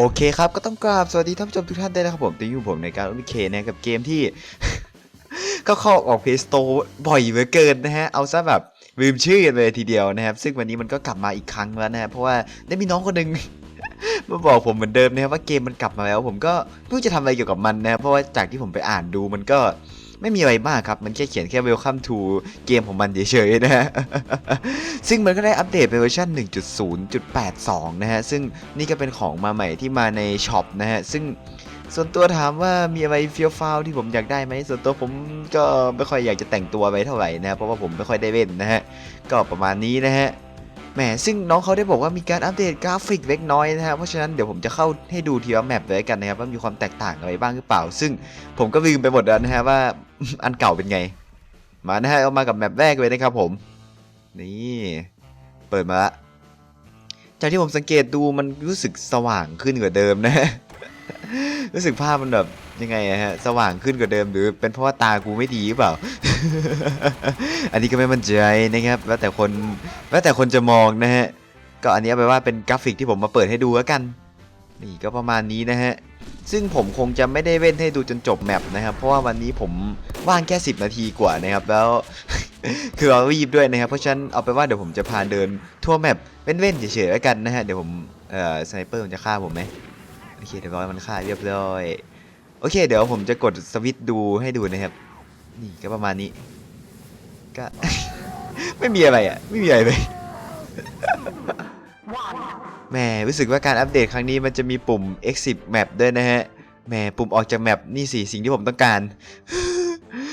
โอเคครับก็ต้องกราบสวัสดีท่านผู้ชมทุกท่านด้วยนะครับผมที่อยู่ผมในการอุเคนะกับเกมที่ ก็เข้าออกเพย์สโตร์บ่อยเหลือเกินนะฮะเอาซะแบบลืมชื่อกันเลยทีเดียวนะครับ ซึ่งวันนี้มันก็กลับมาอีกครั้งแล้วนะฮะเพราะว่าได้มีน้องคนหนึ่งมาบอกผมเหมือนเดิมนะครับว่าเกมมันกลับมาแล้ว ผมก็ไม่รู้จะทำอะไรเกี่ยวกับมันนะครับเพราะว่าจากที่ผมไปอ่านดูมันก็ ไม่มีอะไรมากครับ มันแค่เขียนแค่ welcome to เกมของมันเฉยๆนะฮะ ซึ่งมันก็ได้อัปเดตเป็นเวอร์ชัน1.0.82 นะฮะ ซึ่งนี่ก็เป็นของมาใหม่ที่มาในช็อปนะฮะ ซึ่งส่วนตัวถามว่ามีอะไรเฟี้ยวฟ้าวที่ผมอยากได้ไหมส่วนตัวผมก็ไม่ค่อยอยากจะแต่งตัวไปเท่าไหร่นะฮะเพราะว่าผมไม่ค่อยได้เล่นนะฮะ ก็ประมาณนี้นะฮะ แหมซึ่งน้องเขาได้บอกว่ามีการอัปเดตกราฟิกเล็กน้อยนะฮะเพราะฉะนั้นเดี๋ยวผมจะเข้าให้ดูทีละแมปเลยกันนะครับว่ามีความแตกต่างอะไรบ้างหรือเปล่า ซึ่งผมก็ลืมไปหมดแล้วนะฮะว่าอันเก่าเป็นไง มานะฮะเอามากับแมปแรกเลยนะครับผม นี่เปิดมาละจากที่ผมสังเกตดูมันรู้สึกสว่างขึ้นกว่าเดิมนะฮะรู้สึกภาพมันแบบยังไงฮะสว่างขึ้นกว่าเดิมหรือเป็นเพราะว่าตากูไม่ดีหรือเปล่า อันนี้ก็ไม่มั่นใจนะครับแล้วแต่คนแล้วแต่คนจะมองนะฮะก็อันนี้เอาไปว่าเป็นกราฟิกที่ผมมาเปิดให้ดูแล้วกันนี่ก็ประมาณนี้นะฮะซึ่งผมคงจะไม่ได้เว้นให้ดูจนจบแมปนะครับ เพราะว่าวันนี้ผมว่างแค่ 10 นาทีกว่านะครับ แล้ว คือเรารีบด้วยนะครับ เพราะฉะนั้นเอาไปว่าเดี๋ยวผมจะพาเดินทั่วแมปเว้นๆเฉยๆแล้วกันนะฮะเดี๋ยวผมเอ่อสไนเปอร์มันจะฆ่าผมไหมโอเคเดี๋ยวร้อยมันฆ่าเรียบร้อย โอเค เดี๋ยวผมจะกดสวิตดูให้ดูนะครับ นี่ก็ประมาณนี้ ก็ ไม่มีอะไรอะ ไม่มีอะไรเลยแหมรู้สึกว่าการอัปเดตครั้งนี้มันจะมีปุ่ม exit map ด้วยนะฮะแหมปุ่มออกจากแมปนี่สิสิ่งที่ผมต้องการ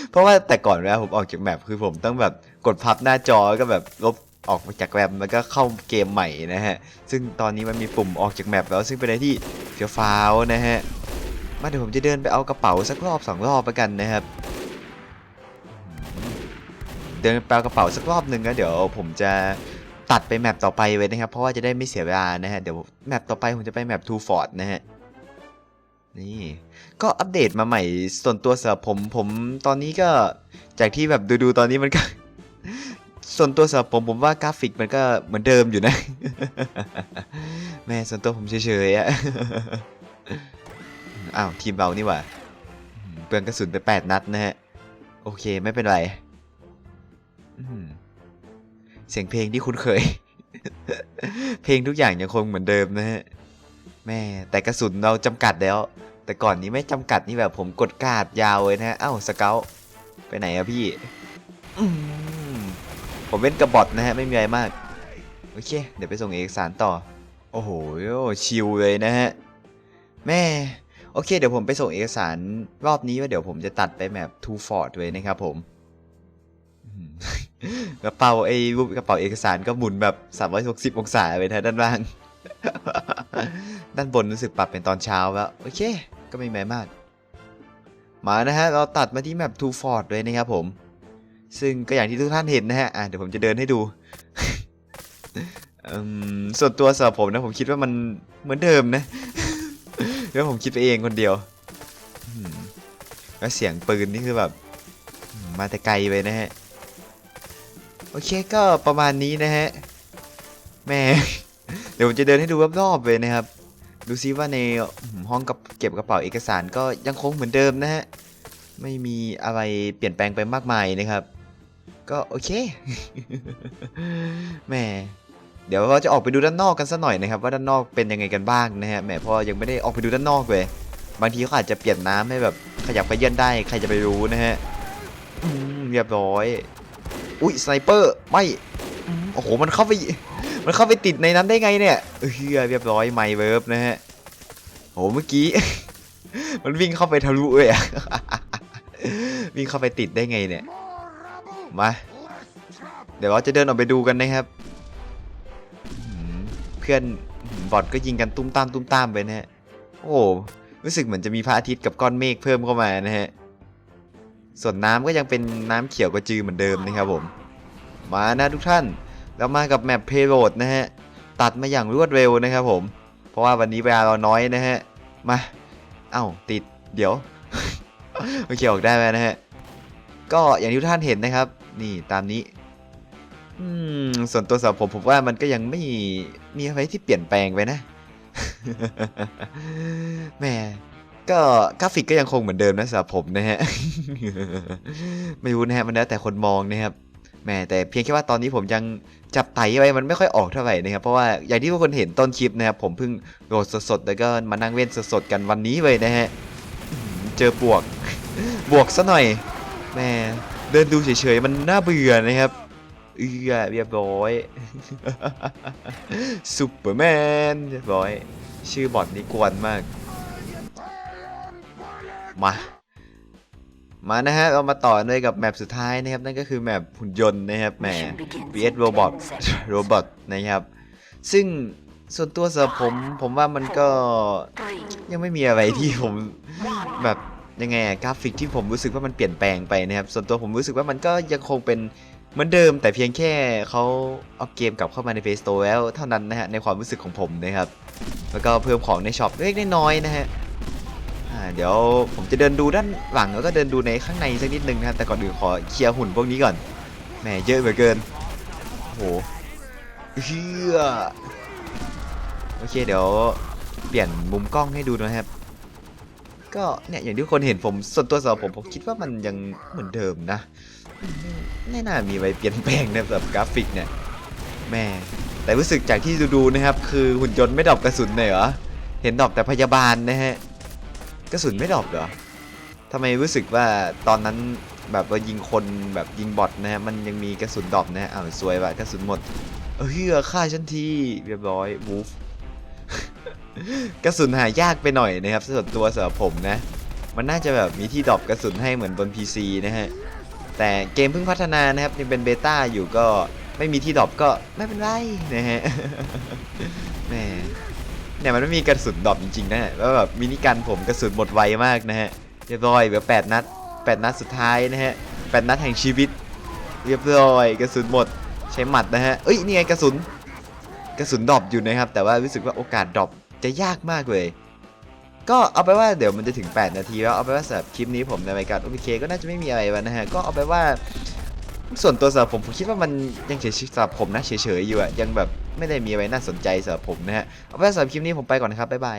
เพราะว่าแต่ก่อนเวลาผมออกจากแมปคือผมต้องแบบกดพับหน้าจอแล้วก็แบบลบออกมาจากแมปแล้วก็เข้าเกมใหม่นะฮะ ซึ่งตอนนี้มันมีปุ่มออกจากแมปแล้วซึ่งเป็นอะไรที่เฟี้ยวฟ้าวนะฮะมาเดี๋ยวผมจะเดินไปเอากระเป๋าสักรอบสองรอบไปกันนะครับ เดินไปเอากระเป๋าสักรอบหนึ่งแล้วเดี๋ยวผมจะตัดไปแมปต่อไปไว้นะครับ เพราะว่าจะได้ไม่เสียเวลานะฮะ เดี๋ยวแมปต่อไปผมจะไปแมปทูฟอร์ดนะฮะ นี่ ก็อัปเดตมาใหม่ส่วนตัวสำหรับผมผมตอนนี้ก็จากที่แบบดูๆตอนนี้มันก็ ส่วนตัวสำหรับผมผมว่ากราฟิกมันก็เหมือนเดิมอยู่นะ แม่ส่วนตัวผมเฉยๆอะอ้าวทีมเรานี่หว่าเปลืองกระสุนไป 8 นัดนะฮะ โอเคไม่เป็นไร เสียงเพลงที่คุ้นเคย เพลงทุกอย่างยังคงเหมือนเดิมนะฮะ แม่ แต่กระสุนเราจำกัดแล้ว แต่ก่อนนี้ไม่จำกัดนี่แบบผมกดกาดยาวเลยนะ เอ้าสเกลไปไหนอะพี่ ผมเล่นกระบอดนะฮะ ไม่มีอะไรมาก โอเค เดี๋ยวไปส่งเอกสารต่อ โอ้โห ชิลเลยนะฮะ แม่โอเค เดี๋ยวผมไปส่งเอกสารรอบนี้ว่าเดี๋ยวผมจะตัดไปแบบทูฟอร์ดเลยนะครับผม กระเป๋าไอ้รูปกระเป๋าเอกสารก็หมุนแบบ 360 องศาไปทางด้านล่าง ด้านบนรู้สึกปรับเป็นตอนเช้าแล้วโอเค ก็ไม่แม้มาก มานะฮะ เราตัดมาที่แมปทูฟอร์ดเลยนะครับผม ซึ่งก็อย่างที่ทุกท่านเห็นนะฮะอะเดี๋ยวผมจะเดินให้ดูส่วนตัวสำหรับผมนะผมคิดว่ามันเหมือนเดิมนะแล้วผมคิดไปเองคนเดียวแล้วเสียงปืนนี่คือแบบ มาแต่ไกลไปนะฮะ โอเคก็ประมาณนี้นะฮะแม่ เดี๋ยวผมจะเดินให้ดูรอบๆเลยนะครับ ดูซิว่าในห้องกับเก็บกระเป๋าเอกสารก็ยังคงเหมือนเดิมนะฮะ ไม่มีอะไรเปลี่ยนแปลงไปมากมายนะครับ ก็โอเคแม่เดี๋ยวเราจะออกไปดูด้านนอกกันสักหน่อยนะครับ ว่าด้านนอกเป็นยังไงกันบ้างนะฮะแหมเพราะยังไม่ได้ออกไปดูด้านนอกเลย บางทีเขาอาจจะเปลี่ยนน้ำให้แบบขยับขยื่นได้ใครจะไปรู้นะฮะเรียบร้อย อุ้ยสไนเปอร์ไม่โอ้โหมันเข้าไปมันเข้าไปติดในนั้นได้ไงเนี่ยเออเรียบร้อยไมเวิร์บนะฮะโหเมื่อกี้ มันวิ่งเข้าไปทะลุเลยอะวิ่งเข้าไปติดได้ไงเนี่ยมาเดี๋ยวเราจะเดินออกไปดูกันนะครับเพื่อนบอทก็ยิงกันตุ้มตามตุ้มตามไปนะฮะโอ้รู้สึกเหมือนจะมีพระอาทิตย์กับก้อนเมฆเพิ่มเข้ามานะฮะ ส่วนน้ำก็ยังเป็นน้ำเขียวกระจือเหมือนเดิมนะครับผม มานะทุกท่านเรามากับแมปเพโรดนะฮะ ตัดมาอย่างรวดเร็วนะครับผม เพราะว่าวันนี้เวลาเราน้อยนะฮะ มา เอ้าติดเดี๋ยวโอเคออกได้แล้วนะฮะ ก็อย่างที่ทุกท่านเห็นนะครับ นี่ตามนี้ อืมส่วนตัวสำหรับผมผมว่ามันก็ยังไม่มีอะไรที่เปลี่ยนแปลงไปนะแหม่ ก็กราฟิกก็ยังคงเหมือนเดิมนะสำหรับผมนะฮะ ไม่รู้นะฮะมันแล้วแต่คนมองนะครับแหมแต่เพียงแค่ว่าตอนนี้ผมยังจับไตไว้มันไม่ค่อยออกเท่าไหร่นะครับ เพราะว่าอย่างที่ทุกคนเห็นต้นคลิปนะครับผมเพิ่งโหลดสดๆแล้วก็มานั่งเล่นสดๆกันวันนี้เลยนะฮะเจอบวกบวกซะหน่อยแหมเดินดูเฉยๆมันน่าเบื่อนะครับเอือเรียบร้อยซูเปอร์แมนเรียบร้อย ชื่อบอทนี้กวนมาก มา มานะฮะ เรามาต่อเลยกับแมปสุดท้ายนะครับ นั่นก็คือแมปหุ่นยนต์นะครับแหม VS Robot Robot นะครับ ซึ่งส่วนตัวสำหรับผมผมว่ามันก็ยังไม่มีอะไรที่ผมแบบยังไงอะกราฟิกที่ผมรู้สึกว่ามันเปลี่ยนแปลงไปนะครับ ส่วนตัวผมรู้สึกว่ามันก็ยังคงเป็นเหมือนเดิม แต่เพียงแค่เขาเอาเกมกลับเข้ามาใน Play Store แล้วเท่านั้นนะฮะในความรู้สึกของผมนะครับ แล้วก็เพิ่มของในช็อปเล็กๆน้อยๆนะฮะ อ่าเดี๋ยวผมจะเดินดูด้านหลังแล้วก็เดินดูในข้างในสักนิดนึงนะครับแต่ก่อนอื่นขอเคลียร์หุ่นพวกนี้ก่อนแหมเยอะเหลือเกินโอ้โหเฮือโอเคเดี๋ยวเปลี่ยนมุมกล้องให้ดูนะครับ ก็เนี่ยอย่างที่คนเห็นผมส่วนตัวสำหรับผมผมคิดว่ามันยังเหมือนเดิมนะไม่น่ามีอะไรเปลี่ยนแปลงในะสำหรับกราฟิกเนี่ยแม่แต่รู้สึกจากที่ดูๆนะครับ คือหุ่นยนต์ไม่ดรอปกระสุนเลยเหรอเห็นดรอปแต่พยาบาลนะฮะ ระสุนไม่ดรอปเหรอทำไมรู้สึกว่าตอนนั้นแบบว่ายิงคนแบบยิงบอทนะฮะมันยังมีกระสุนดรอปนะฮะอ้าวสวยว่ะกระสุนหมดเออเฮือฆ่าฉันทีเรียบร้อยวูฟกระสุนหายากไปหน่อยนะครับส่วนตัวสำหรับผมนะ มันน่าจะแบบมีที่ดรอปกระสุนให้เหมือนบน PC นะฮะแต่เกมเพิ่งพัฒนานะครับยังเป็นเบต้าอยู่ก็ไม่มีที่ดรอปก็ไม่เป็นไรนะฮะแหม เนี่ยมันไม่มีกระสุนดรอปจริงๆนะฮะแล้วแบบมินิกันผมกระสุนหมดไวมากนะฮะเรียบร้อยเหลือแปดนัดแปดนัดสุดท้ายนะฮะแปดนัดแห่งชีวิต เรียบร้อย กระสุนหมดใช้หมัดนะฮะเอ้ยนี่ไงกระสุนกระสุนดรอปอยู่นะครับ แต่ว่ารู้สึกว่าโอกาสดรอปจะยากมากเลย ก็เอาไปว่าเดี๋ยวมันจะถึง 8 นาทีแล้วเอาไปว่าสำหรับคลิปนี้ผมในรายการโอเคก็น่าจะไม่มีอะไรแล้วนะฮะก็เอาไปว่าส่วนตัวสำหรับผมผมคิดว่ามันยังเฉยๆสำหรับผมนะเฉยๆอยู่อะยังแบบ ไม่ได้มีอะไรน่าสนใจสำหรับผมนะฮะเอาไว้สำหรับคลิปนี้ผมไปก่อนนะครับบ๊ายบาย